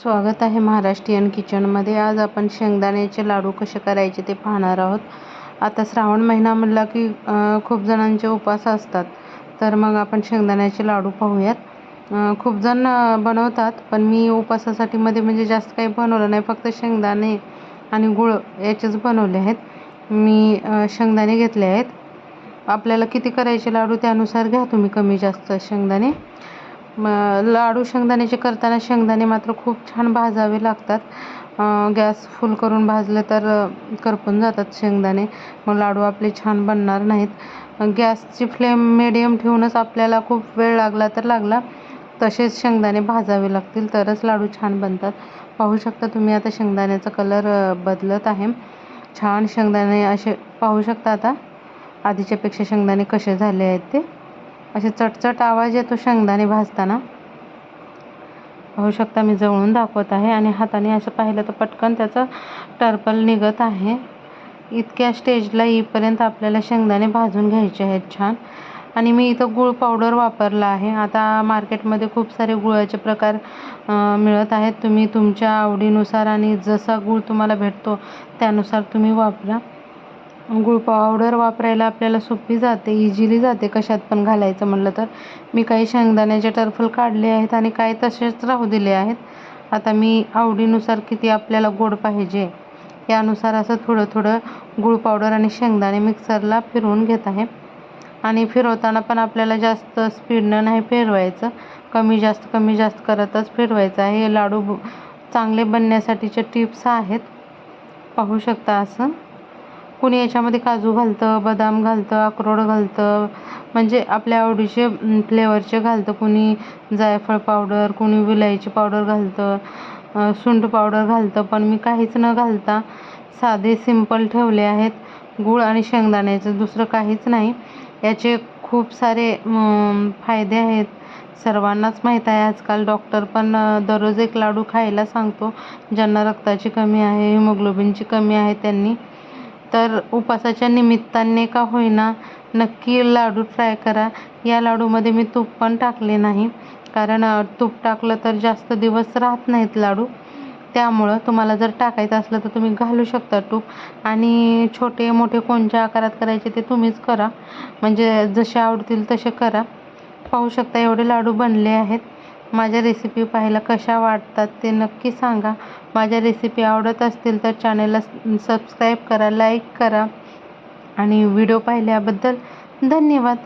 स्वागत आहे महाराष्ट्रीयन किचनमध्ये. आज आपण शेंगदाण्याचे लाडू कसे करायचे ते पाहणार आहोत. आता श्रावण महिना म्हणला की खूप जणांचे उपवास असतात. तर मग आपण शेंगदाण्याचे लाडू पाहूयात. खूप जण बनवतात पण मी उपासासाठी मध्ये म्हणजे जास्त काही बनवलं नाही. फक्त शेंगदाणे आणि गुळ याचेच बनवले आहेत. मी शेंगदाणे घेतले आहेत. आपल्याला किती करायचे लाडू त्यानुसार घ्या तुम्ही कमी जास्त शेंगदाणे. मग लाडू शेंगदाण्याचे करताना शेंगदाणे मात्र खूप छान भाजावे लागतात. गॅस फुल करून भाजले तर करपून जातात शेंगदाणे. मग लाडू आपले छान बनणार नाहीत. गॅसची फ्लेम मिडियम ठेवूनच आपल्याला खूप वेळ लागला तर लागला. तसेच शेंगदाणे भाजावे लागतील तरच लाडू छान बनतात. पाहू शकता तुम्ही आता शेंगदाण्याचा कलर बदलत आहे. छान शेंगदाणे असे पाहू शकता आता? आधीच्यापेक्षा शेंगदाणे कसे झाले आहेत ते? असे चटचट आवाज येतो शेंगदाणे भाजताना. पाहू शकता मी जवळून दाखवत आहे आणि हाताने असं पाहिलं तर पटकन त्याचं टर्पल निघत आहे. इतक्या स्टेजला येईपर्यंत आपल्याला शेंगदाणे भाजून घ्यायचे आहेत छान. आणि मी इथं गूळ पावडर वापरला आहे. आता मार्केटमध्ये खूप सारे गुळाचे प्रकार मिळत आहेत. तुम्ही तुमच्या आवडीनुसार आणि जसा गूळ तुम्हाला भेटतो त्यानुसार तुम्ही वापरा. गुळ पावडर वापरायला आपल्याला सोपी जाते इझिली जाते. कशात पण घालायचं म्हटलं तर. मी काही शेंगदाण्याचे टरफल काढले आहेत आणि काही तसेच राहू दिले आहेत. आता मी आवडीनुसार किती आपल्याला गोड पाहिजे यानुसार असं थोडं थोडं गुळ पावडर आणि शेंगदाणे मिक्सरला फिरवून घेत आहे. आणि फिरवताना पण आपल्याला जास्त स्पीडनं नाही फिरवायचं. कमी जास्त कमी जास्त करतच फिरवायचं आहे. हे लाडू चांगले बनण्यासाठीचे टिप्स आहेत. पाहू शकता असं. कुणी याच्यामध्ये काजू घालतं बदाम घालतं अक्रोड घालतं. म्हणजे आपल्या आवडीचे फ्लेवरचे घालतं. कुणी जायफळ पावडर कुणी विलायची पावडर घालतं सुंठ पावडर घालतं. पण मी काहीच न घालता साधे सिंपल ठेवले आहेत. गूळ आणि शेंगदाण्याचं दुसरं काहीच नाही. याचे खूप सारे फायदे आहेत. सर्वांनाच माहीत आहे. आजकाल डॉक्टर पण दररोज एक लाडू खायला सांगतो. ज्यांना रक्ताची कमी आहे हिमोग्लोबिनची कमी आहे त्यांनी. तर उपासाच्या निमित्ताने का होईना नक्की लाडू ट्राय करा. या लाडूमध्ये मी तूप पण टाकले नाही. कारण तूप टाकलं तर जास्त दिवस राहत नाहीत लाडू. त्यामुळं तुम्हाला जर टाकायचं असलं तर तुम्ही घालू शकता तूप. आणि छोटे मोठे कोणत्या आकारात करायचे ते तुम्हीच करा. म्हणजे जसे आवडतील तसे करा. पाहू शकता एवढे लाडू बनले आहेत. माझ्या रेसिपी पाहायला कशा वाटतात ते नक्की सांगा. माझ्या रेसिपी आवडत असतील तर चॅनलला सबस्क्राईब करा लाईक करा. आणि व्हिडिओ पाहिल्याबद्दल धन्यवाद.